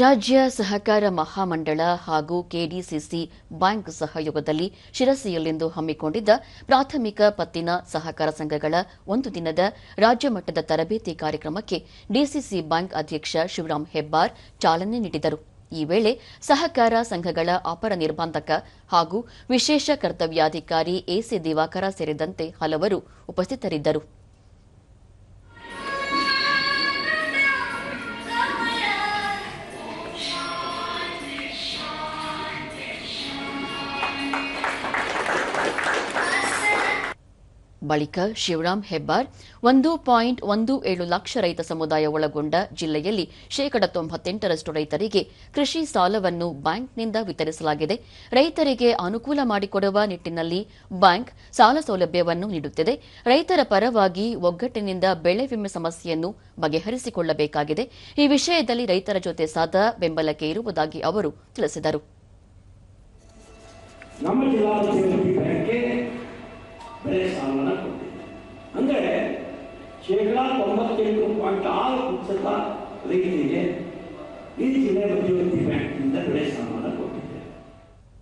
ರಾಜ್ಯ ಸಹಕಾರ ಮಹಾಮಂಡಳ ಹಾಗೂ ಕೆಡಿಸಿಸಿ ಬ್ಯಾಂಕ್ ಸಹಯೋಗದಲ್ಲಿ ಶಿರಸಿಯಲ್ಲಿಂದು ಹಮ್ಮಿಕೊಂಡಿದ್ದ ಪ್ರಾಥಮಿಕ ಪತ್ತಿನ ಸಹಕಾರ ಸಂಘಗಳ ಒಂದು ದಿನದ ರಾಜ್ಯ ಮಟ್ಟದ ತರಬೇತಿ ಕಾರ್ಯಕ್ರಮಕ್ಕೆ ಡಿಸಿಸಿ ಬ್ಯಾಂಕ್ ಅಧ್ಯಕ್ಷ ಶಿವರಾಮ್ ಹೆಬ್ಬಾರ್ ಚಾಲನೆ ನೀಡಿದರು. ಈ ವೇಳೆ ಸಹಕಾರ ಸಂಘಗಳ ಅಪರ ನಿರ್ಬಂಧಕ ಹಾಗೂ ವಿಶೇಷ ಕರ್ತವ್ಯಾಧಿಕಾರಿ ಎಸಿ ದಿವಾಕರ ಸೇರಿದಂತೆ ಹಲವರು ಉಪಸ್ಥಿತರಿದ್ದರು. ಬಳಿಕ ಶಿವರಾಮ್ ಹೆಬ್ಬಾರ್ ಒಂದು ಪಾಯಿಂಟ್ ಒಂದು ಏಳು ಲಕ್ಷ ರೈತ ಸಮುದಾಯ ಒಳಗೊಂಡ ಜಿಲ್ಲೆಯಲ್ಲಿ ಶೇಕಡ ತೊಂಬತ್ತೆಂಟರಷ್ಟು ರೈತರಿಗೆ ಕೃಷಿ ಸಾಲವನ್ನು ಬ್ಯಾಂಕ್ನಿಂದ ವಿತರಿಸಲಾಗಿದೆ. ರೈತರಿಗೆ ಅನುಕೂಲ ಮಾಡಿಕೊಡುವ ನಿಟ್ಟಿನಲ್ಲಿ ಬ್ಯಾಂಕ್ ಸಾಲ ಸೌಲಭ್ಯವನ್ನು ನೀಡುತ್ತಿದೆ. ರೈತರ ಪರವಾಗಿ ಒಗ್ಗಟ್ಟಿನಿಂದ ಬೆಳೆ ವಿಮೆ ಸಮಸ್ಯೆಯನ್ನು ಬಗೆಹರಿಸಿಕೊಳ್ಳಬೇಕಾಗಿದೆ. ಈ ವಿಷಯದಲ್ಲಿ ರೈತರ ಜೊತೆ ಸದಾ ಬೆಂಬಲಕ್ಕೆ ಇರುವುದಾಗಿ ಅವರು ತಿಳಿಸಿದರು. ನಮ್ಮ ಜಿಲ್ಲಾಧಿಕಾರಿ ಶೇಕಡಾ ತೊಂಬತ್ತೆಂಟು ಪಾಯಿಂಟ್ ಆರು ಪ್ರತಿಶತ ರೈತರಿಗೆ